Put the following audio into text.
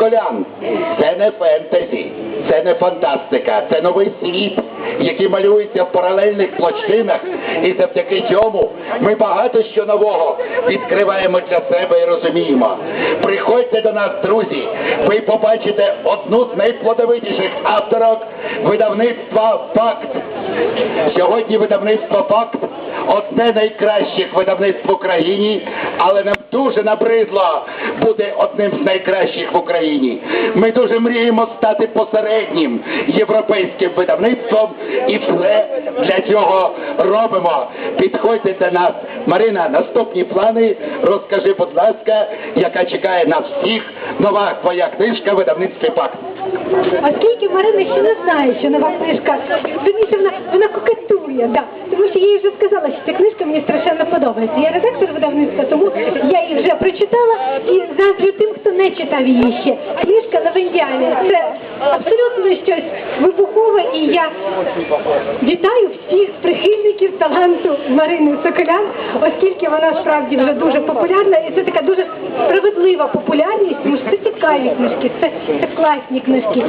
Соколян. Це не фентезі, це не фантастика, це новий світ, який малюється в паралельних площинах, і завдяки цьому ми багато що нового відкриваємо для себе і розуміємо. Приходьте до нас, друзі, ви побачите одну з найплодовитіших авторок видавництва Факт. Сьогодні видавництво Факт одне найкращих видавництв в Україні, але нам дуже набридло бути одним з найкращих в Україні. Ми дуже мріємо стати посереднім європейським видавництвом і все для цього робимо. Підходьте до нас. Марина, наступні плани розкажи, будь ласка, яка чекає нас всіх нова твоя книжка видавництві Факт. Оскільки Марина ще не знає, що нова книжка, вірніше вона, вона кокетує, да. тому що я їй вже сказала, що ця книжка мені страшенно подобається. Я редактор видавництва, тому прочитала і заздрю тим, хто не читав її ще. Книжка Лавендіалі це абсолютно щось вибухове, і я вітаю всіх прихильників таланту Марини Соколян, оскільки вона справді вже дуже популярна, і це така дуже справедлива популярність, тому що це цікаві книжки, це, це класні книжки.